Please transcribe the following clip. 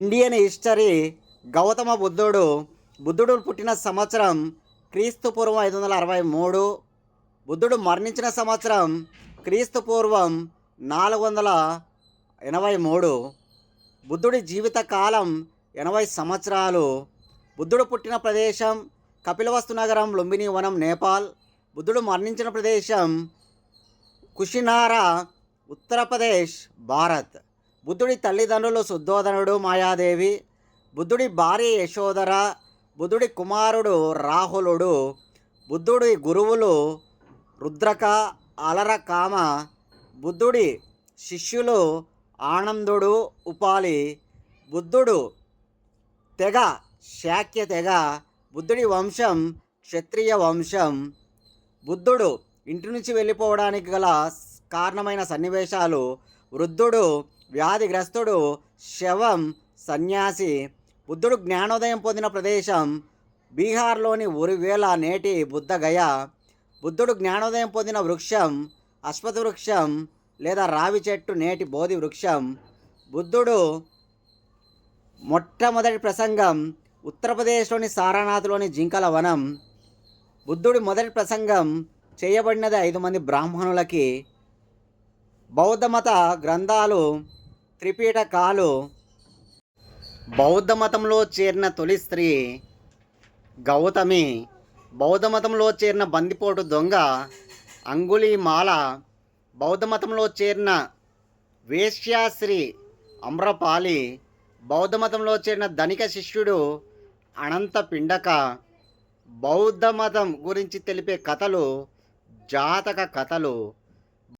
Indian history Gautama బుద్ధుడు బుద్ధుడు పుట్టిన సంవత్సరం క్రీస్తు పూర్వం ఐదు వందల అరవై మూడు. బుద్ధుడు మరణించిన సంవత్సరం క్రీస్తు పూర్వం నాలుగు వందల ఎనభై మూడు. బుద్ధుడి జీవిత కాలం ఎనభై సంవత్సరాలు. బుద్ధుడు పుట్టిన ప్రదేశం కపిలవస్తు నగరం లుంబిని వనం నేపాల్. బుద్ధుడు మరణించిన ప్రదేశం కుషినారా ఉత్తరప్రదేశ్ భారత్. బుద్ధుడి తల్లిదండ్రులు శుద్ధోధనుడు మాయాదేవి బుద్ధుడి భార్య యశోధర బుద్ధుడి కుమారుడు రాహులుడు బుద్ధుడి గురువులు రుద్రక అలరకామ బుద్ధుడి శిష్యులు ఆనందుడు ఉపాలి బుద్ధుడు తెగ శాక్య తెగ బుద్ధుడి వంశం క్షత్రియ వంశం బుద్ధుడు ఇంటి నుంచి వెళ్ళిపోవడానికి గల కారణమైన సన్నివేశాలు వృద్ధుడు వ్యాధిగ్రస్తుడు శవం సన్యాసి బుద్ధుడు జ్ఞానోదయం పొందిన ప్రదేశం బీహార్లోని ఉరివేల నేటి బుద్ధగయ. బుద్ధుడు జ్ఞానోదయం పొందిన వృక్షం అశ్వథ వృక్షం లేదా రావి చెట్టు నేటి బోధి వృక్షం. బుద్ధుడు మొట్టమొదటి ప్రసంగం ఉత్తరప్రదేశ్లోని సారానాథ్లోని జింకల వనం. బుద్ధుడి మొదటి ప్రసంగం చేయబడినది ఐదు మంది బ్రాహ్మణులకి. బౌద్ధ మత గ్రంథాలు త్రిపీఠకాలు బౌద్ధ మతంలో చేరిన తొలి స్త్రీ గౌతమి. బౌద్ధ మతంలో చేరిన బందిపోటు దొంగ అంగుళీమాల బౌద్ధ మతంలో చేరిన వేశ్యాశ్రీ అమ్రపాలి. బౌద్ధ మతంలో చేరిన ధనిక శిష్యుడు అనంత పిండక. బౌద్ధ మతం గురించి తెలిపే కథలు జాతక కథలు.